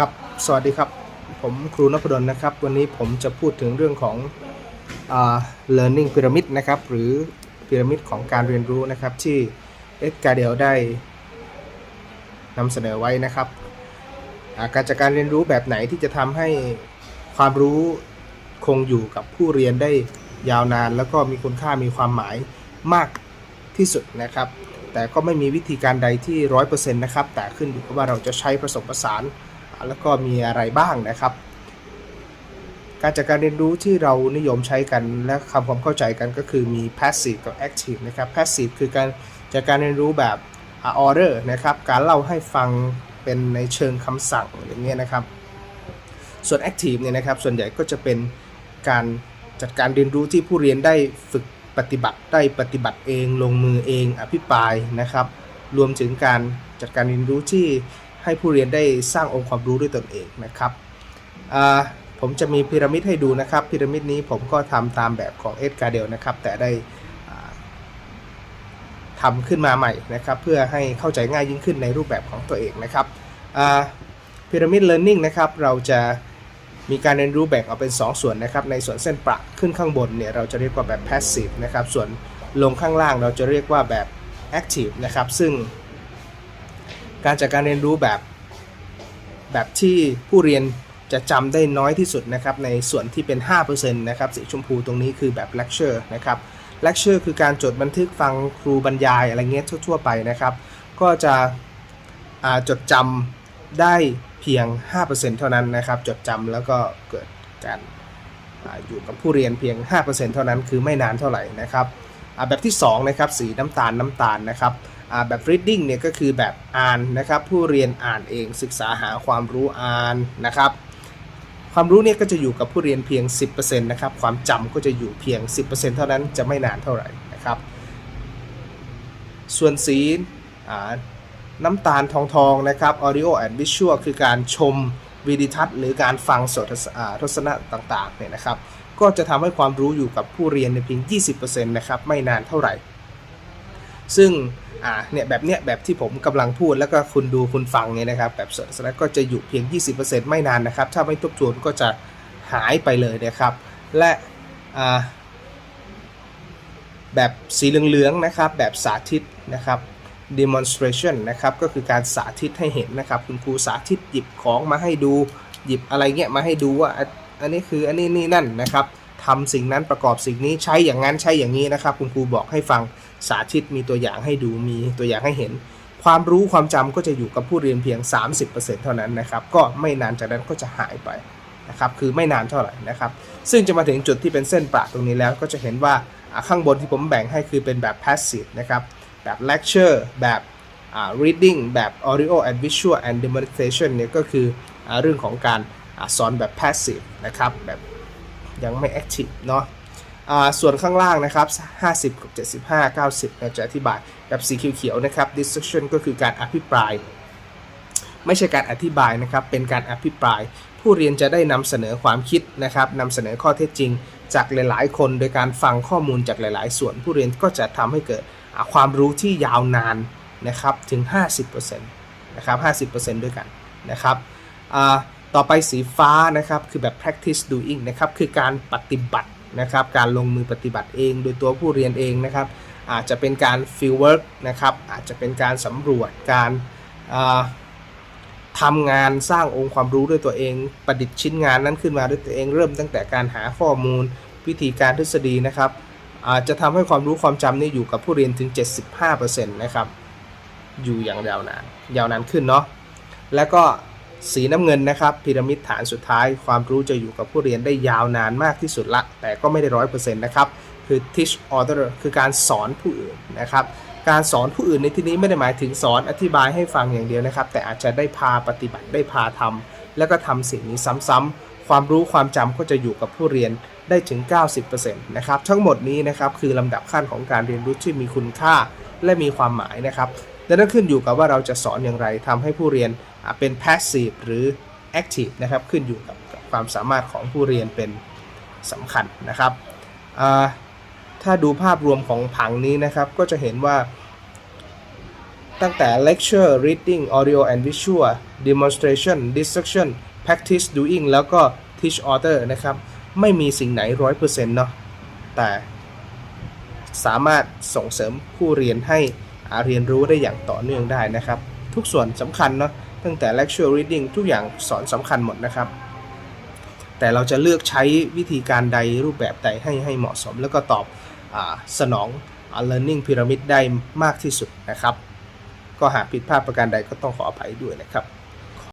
ครับ สวัสดีครับ ผมครูนพดลนะครับ วันนี้ผมจะพูดถึงเรื่องของอ learning pyramid นะครับ หรือพีระมิดของการเรียนรู้นะครับ ที่เอ็ดการ์เดลได้นำเสนอไว้นะครับาการจัดการเรียนรู้แบบไหนที่จะทำให้ความรู้คงอยู่กับผู้เรียนได้ยาวนาน แล้วก็มีคุณค่ามีความหมายมากที่สุดนะครับ แต่ก็ไม่มีวิธีการใดที่ร้อยเปอร์เซ็นต์นะครับ แต่ขึ้นอยู่กับว่าเราจะใช้ผสมผสาน แล้วก็มีอะไรบ้างนะครับ การจัดการเรียนรู้ที่เรานิยมใช้กันและทำความเข้าใจกันก็คือมี passive กับ active นะครับ passive คือการจัดการเรียนรู้แบบอ่า order นะครับ การเล่าให้ฟังเป็นในเชิงคำสั่งอย่างเงี้ยนะครับ ส่วน active เนี่ยนะครับ ส่วนใหญ่ก็จะเป็นการจัดการเรียนรู้ที่ผู้เรียนได้ฝึกปฏิบัติได้ปฏิบัติเอง ลงมือเองอภิปรายนะครับ รวมถึงการจัดการเรียนรู้ที่ ให้ผู้เรียนได้สร้างองค์ความรู้ด้วยตนเองนะครับผมจะมีพีระมิดให้ดูนะครับพีระมิดนี้ผมก็ทำตามแบบของเอ็ดการ์เดลนะครับ แต่ได้อ่าทำขึ้นมาใหม่นะครับ เพื่อให้เข้าใจง่ายยิ่งขึ้นในรูปแบบของตัวเองนะครับพีระมิดเลิร์นนิ่งนะครับ เราจะมีการเรียนรู้แบ่งออกเป็น 2 ส่วนนะครับ ในส่วนเส้นประขึ้นข้างบนเนี่ยเราจะเรียกว่าแบบ passive นะครับ ส่วนลงข้างล่างเราจะเรียกว่าแบบ active นะครับ ซึ่ง การจัดการเรียนรู้แบบ แบบที่ผู้เรียนจะจำได้น้อยที่สุดนะครับในส่วนที่เป็น 5%นะครับสีชมพูตรงนี้คือแบบ lecture นะครับ lecture คือการจดบันทึกฟังครูบรรยายอะไรเงี้ยทั่ว ๆ ไปนะครับ ก็จะจดจำได้เพียง 5%เท่านั้นนะครับ จดจำแล้วก็เกิดการอาอยู่กับผู้เรียนเพียง 5%เท่านั้นคือไม่นานเท่าไหร่นะครับแบบที่2นะครับสีน้ำตาลน้ำตาลนะครับ แบบ reading เนี่ยก็คือแบบอ่านนะครับผู้เรียนอ่านเองศึกษาหาความรู้อ่านนะครับความรู้เนี่ยก็จะอยู่กับผู้เรียนเพียง 10%นะครับความจำก็จะอยู่เพียง 10%เท่านั้นจะไม่นานเท่าไหร่นะครับ ส่วนสีน้ำตาลทองทองนะครับ audio and visual คือการชมวิดีทัศน์หรือการฟังสดทศนะต่างๆเนี่ยนะครับ ก็จะทำให้ความรู้อยู่กับผู้เรียนในเพียง 20%นะครับ ไม่นานเท่าไหร่ ซึ่งอ่าเนี่ยแบบเนี้ยแบบที่ผมกำลังพูดแล้วก็คุณดูคุณฟังเนี่ยนะครับแบบสดนะก็จะอยู่เพียง 20%ไม่นานนะครับ ถ้าไม่ทบทวนก็จะหายไปเลยนะครับ และอ่าแบบสีเหลืองๆนะครับ แบบสาธิตนะครับ demonstration นะครับก็คือการสาธิตให้เห็นนะครับ คุณครูสาธิตหยิบของมาให้ดูหยิบอะไรเงี้ยมาให้ดูว่าอันอันนี้คืออันนี้นี่นั่นนะครับทำสิ่งนั้นประกอบสิ่งนี้ใช้อย่างนั้นใช้อย่างนี้นะครับ คุณครูบอกให้ฟัง สาธิตมีตัวอย่างให้ดูมีตัวอย่างให้เห็น ความรู้ความจำก็จะอยู่กับผู้เรียนเพียง 30%เท่านั้นนะครับก็ไม่นานจากนั้นก็จะหายไปนะครับคือไม่นานเท่าไหร่นะครับซึ่งจะมาถึงจุดที่เป็นเส้นประตรงนี้แล้วก็จะเห็นว่าข้างบนที่ผมแบ่งให้คือเป็นแบบ passive นะครับแบบ lecture แบบอ่า reading แบบ audio and visual and demonstration เนี่ยก็คืออเรื่องของการอสอนแบบ passive นะครับแบบยังไม่ active เนาะ ส่วนข้างล่างนะครับ 50 กับ 75 90เราจะอธิบายแบบสีเขียวๆนะครับ discussion ก็คือการอภิปราย ไม่ใช่การอธิบายนะครับ เป็นการอภิปราย ผู้เรียนจะได้นำเสนอความคิดนะครับนำเสนอข้อเท็จจริง จากหลายๆ คนโดยการฟังข้อมูลจากหลาย ๆ ส่วน ผู้เรียนก็จะทำให้เกิดความรู้ที่ยาวนานนะครับถึง 50%นะครับ50%ด้วยกันนะครับต่อไปสีฟ้านะครับคือแบบ practice doing นะครับคือการปฏิบัติ นะครับการลงมือปฏิบัติเองโดยตัวผู้เรียนเองนะครับ อาจจะเป็นการ field work นะครับอาจจะเป็นการสำรวจการาทำงานสร้างองค์ความรู้ด้วยตัวเอง ประดิษฐ์ชิ้นงานนั้นขึ้นมาด้วยตัวเอง เริ่มตั้งแต่การหาข้อมูลวิธีการทฤษฎีนะครับอาจจะทำให้ความรู้ความจำนี่อยู่กับผู้เรียนถึง 75%นะครับอยู่อย่างยาวนานยาวนานขึ้นเนาะแล้วก็ สีน้ำเงินนะครับพีระมิดฐานสุดท้าย ความรู้จะอยู่กับผู้เรียนได้ยาวนานมากที่สุดละ แต่ก็ไม่ได้ร้อยเปอร์เซ็นต์นะครับ คือ teach other คือการสอนผู้อื่นนะครับ การสอนผู้อื่นในที่นี้ไม่ได้หมายถึงสอนอธิบายให้ฟังอย่างเดียวนะครับ แต่อาจจะได้พาปฏิบัติได้พาทำแล้วก็ทำสิ่งนี้ซ้ำๆความรู้ความจำก็จะอยู่กับผู้เรียนได้ถึง 90%นะครับ ทั้งหมดนี้นะครับคือลำดับขั้นของการเรียนรู้ที่มีคุณค่าและมีความหมายนะครับ ดังนั้นขึ้นอยู่กับว่าเราจะสอนอย่างไรทำให้ผู้เรียนเป็น passive หรือ active นะครับขึ้นอยู่กับความสามารถของผู้เรียนเป็นสำคัญนะครับถ้าดูภาพรวมของผังนี้นะครับ ก็จะเห็นว่า ตั้งแต่ lecture reading audio and visual demonstration discussion practice doing แล้วก็ teach author นะครับ ไม่มีสิ่งไหน 100%เนาะแต่สามารถส่งเสริมผู้เรียนให้าเรียนรู้ได้อย่างต่อเนื่องได้นะครับ ทุกส่วนสำคัญเนาะตั้งแต่ lecture reading ทุกอย่างสอนสำคัญหมดนะครับ แต่เราจะเลือกใช้วิธีการใดรูปแบบใดให้ให้เหมาะสม แล้วก็ตอบอสนอง learning pyramid ได้มากที่สุดนะครับ ก็หากผิดพลาดประการใดก็ต้องขออภัยด้วยนะครับ